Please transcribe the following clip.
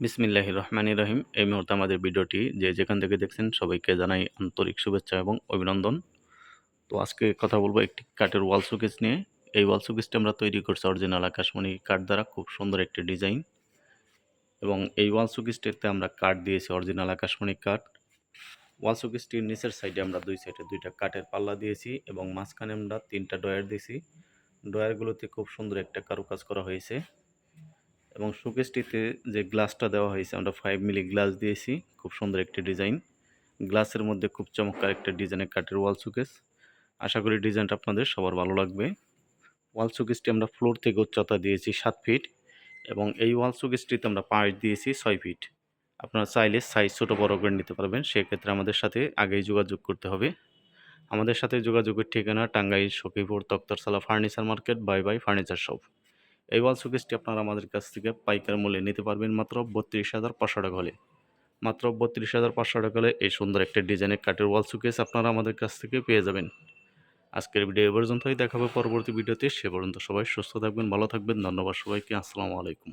বিসমিল্লাহ রহমানি রহিম। এই মুহূর্তে আমাদের ভিডিওটি যে যেখান থেকে দেখছেন সবাইকে জানাই আন্তরিক শুভেচ্ছা এবং অভিনন্দন। তো আজকে কথা বলব একটি কাঠের ওয়াল শোকেস নিয়ে। এই ওয়াল শোকেসটি আমরা তৈরি করছি অরিজিনাল আকাশমণি কাঠ দ্বারা, খুব সুন্দর একটি ডিজাইন এবং এই ওয়াল শোকেসটিতে আমরা কাঠ দিয়েছি অরিজিনাল আকাশমণি কাঠ। ওয়াল শোকেসটির নিচের সাইডে আমরা দুই সাইডে দুইটা কাঠের পাল্লা দিয়েছি এবং মাঝখানে আমরা তিনটা ডয়ার দিয়েছি। ডয়ারগুলোতে খুব সুন্দর একটা কারুকাজ করা হয়েছে। এবং শোকেসটিতে যে গ্লাসটা দেওয়া হয়েছে, আমরা ফাইভ মিলি গ্লাস দিয়েছি। খুব সুন্দর একটি ডিজাইন গ্লাসের মধ্যে খুব চমৎকার একটা ডিজাইনের কাঠের ওয়াল শোকেস আশা করি ডিজাইনটা আপনাদের সবার ভালো লাগবে। ওয়াল শোকেসটি আমরা ফ্লোর থেকে উচ্চতা দিয়েছি সাত ফিট এবং এই ওয়াল শোকেসটিতে আমরা পাঁচ দিয়েছি ছয় ফিট আপনারা চাইলে সাইজ ছোটো বড় করে নিতে পারবেন, সেক্ষেত্রে আমাদের সাথে আগেই যোগাযোগ করতে হবে। আমাদের সাথে যোগাযোগের ঠিকানা টাঙ্গাইল সখীপুর তক্তরসালা furniture market, bye bye furniture shop. এই ওয়াল শোকেসটি আপনারা আমাদের কাছ থেকে পাইকার মূল্যে নিতে পারবেন মাত্র বত্রিশ হাজার পাঁচশো টাকা হলে। মাত্র বত্রিশ হাজার পাঁচশো টাকা হলে এই সুন্দর একটা ডিজাইনের কাঠের ওয়াল শোকেস আপনারা আমাদের কাছ থেকে পেয়ে যাবেন। আজকের ভিডিও এ পর্যন্তই, দেখাবে পরবর্তী ভিডিওতে। সে পর্যন্ত সবাই সুস্থ থাকবেন, ভালো থাকবেন। ধন্যবাদ সবাইকে। আসসালামু আলাইকুম।